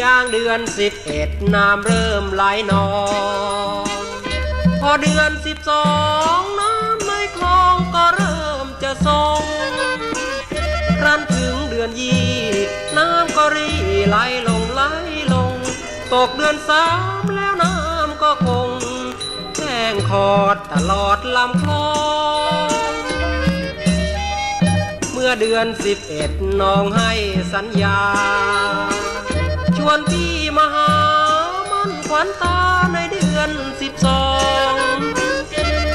ย่างเดือนสิบเอ็ดน้ำเริ่มไหลนอง พอเดือนสิบสองน้ำในคลองก็เริ่มจะทรงครั้นถึงเดือนยี่น้ำก็รีไหลลงไหลลง ตกเดือนสามแล้วน้ำก็คงแห้งขอดตลอดลำคลองเมื่อเดือนสิบเอ็ดน้องให้สัญญา วนพี่มาหามันขวัญตาในเดือนสิบสอง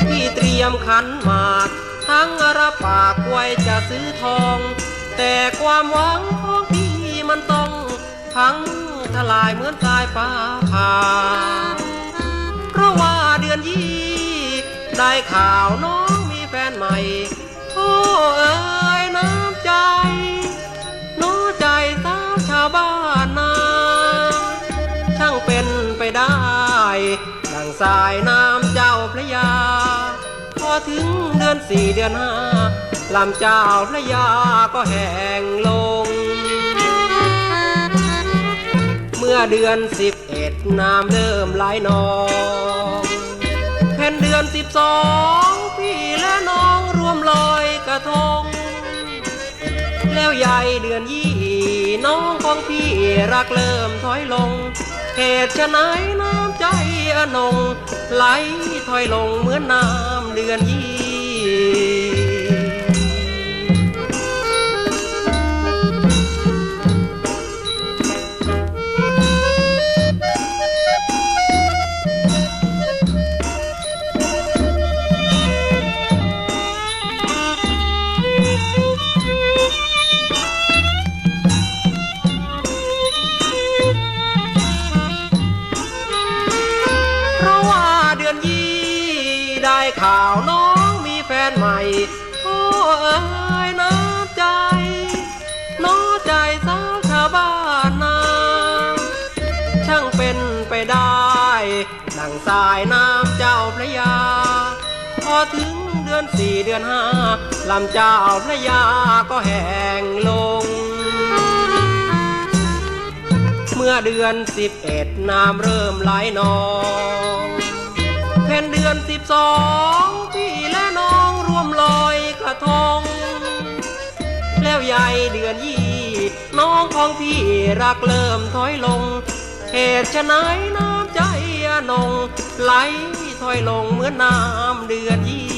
พี่เตรียมขันหมากทั้งราปากไว้จะซื้อทอง แต่ความหวังของพี่มันต้องพังทลายเหมือนสายฟ้าผ่าเพราะว่าเดือนยี่ได้ข่าวน้องมีแฟนใหม่โอ้เอ ดังสายน้ำเจ้าพระยา พอถึงเดือนสี่เดือนห้าลำเจ้าพระยาก็แห้งลง เมื่อเดือนสิบเอ็ดน้ำเริ่มไหลนองแผ่นเดือนสิบสองพี่และน้องรวมลอยกระทง แล้วใหญ่เดือนยี่น้องของพี่รักเริ่มถอยลงเหตุฉะไหนน้ำใจ อนงไหลถอยลงเหมือนน้ำเดือนยี่ ดือนยี่ได้ข่าวน้องมีแฟนใหม่โอ้เอ้ยน้ำใจ น้อใจสาวชาวบ้านนาช่างเป็นไปได้ดังสายน้ำเจ้าพระยา พอถึงเดือนสี่เดือนห้าลำเจ้าพระยาก็แห้งลง เมื่อเดือนสิบเอ็ดน้ำเริ่มไหลนอง แผ่นเดือนสิบสองพี่และน้องรวมลอยกระทง แล้วใหญ่เดือนยี่น้องของพี่รักเริ่มถอยลง เหตุฉะไหนน้ำใจอนงไหลถอยลงเหมือนน้ำเดือนยี่